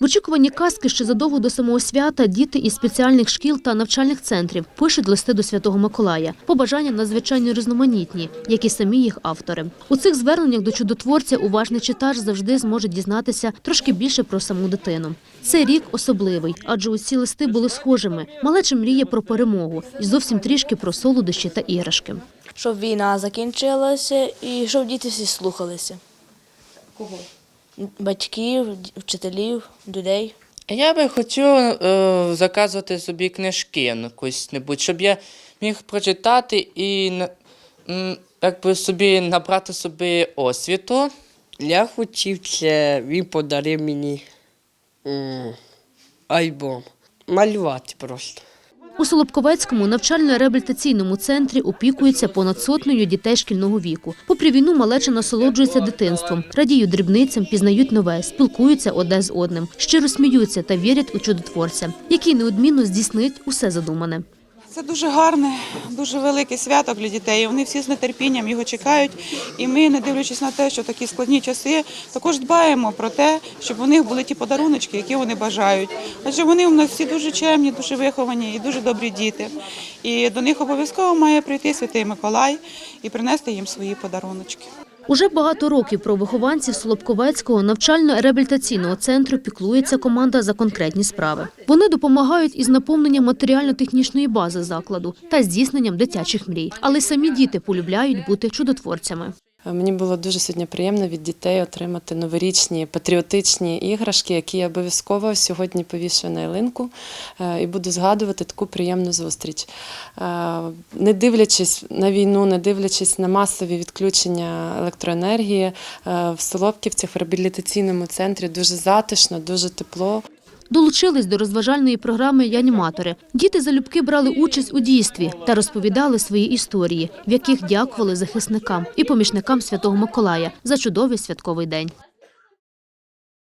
В очікуванні казки ще задовго до самого свята діти із спеціальних шкіл та навчальних центрів пишуть листи до Святого Миколая. Побажання надзвичайно різноманітні, як і самі їх автори. У цих зверненнях до чудотворця уважний читач завжди зможе дізнатися трошки більше про саму дитину. Цей рік особливий, адже усі листи були схожими. Малеча мріє про перемогу і зовсім трішки про солодощі та іграшки. щоб війна закінчилася і щоб діти всі слухалися. Кого? Батьків, вчителів, людей. Я би хотів е, заказувати собі книжки якусь-небудь, щоб я міг прочитати і якби собі набрати собі освіту. Я хотів це, він подарив мені м, альбом. Малювати просто. У Солобковецькому навчально-реабілітаційному центрі опікується понад сотнею дітей шкільного віку. Попри війну, малеча насолоджується дитинством, радіють дрібницям, пізнають нове, спілкуються одне з одним, щиро сміються та вірять у чудотворця, який неодмінно здійснить усе задумане. Це дуже гарне, дуже велике свято для дітей. Вони всі з нетерпінням його чекають. І ми, не дивлячись на те, що такі складні часи, також дбаємо про те, щоб у них були ті подаруночки, які вони бажають. Адже вони у нас всі дуже чемні, дуже виховані і дуже добрі діти. І до них обов'язково має прийти святий Миколай і принести їм свої подаруночки. Уже багато років про вихованців Солобковецького навчально-реабілітаційного центру піклується команда за конкретні справи. Вони допомагають із наповненням матеріально-технічної бази закладу та здійсненням дитячих мрій. Але самі діти полюбляють бути чудотворцями. Мені було дуже сьогодні приємно від дітей отримати новорічні патріотичні іграшки, які я обов'язково сьогодні повішую на ялинку е, і буду згадувати таку приємну зустріч. Е, Не дивлячись на війну, не дивлячись на масові відключення електроенергії, е, в Солопківцях в реабілітаційному центрі дуже затишно, дуже тепло. Долучились до розважальної програми Яніматори. Діти залюбки брали участь у дійстві та розповідали свої історії, в яких дякували захисникам і помічникам Святого Миколая за чудовий святковий день.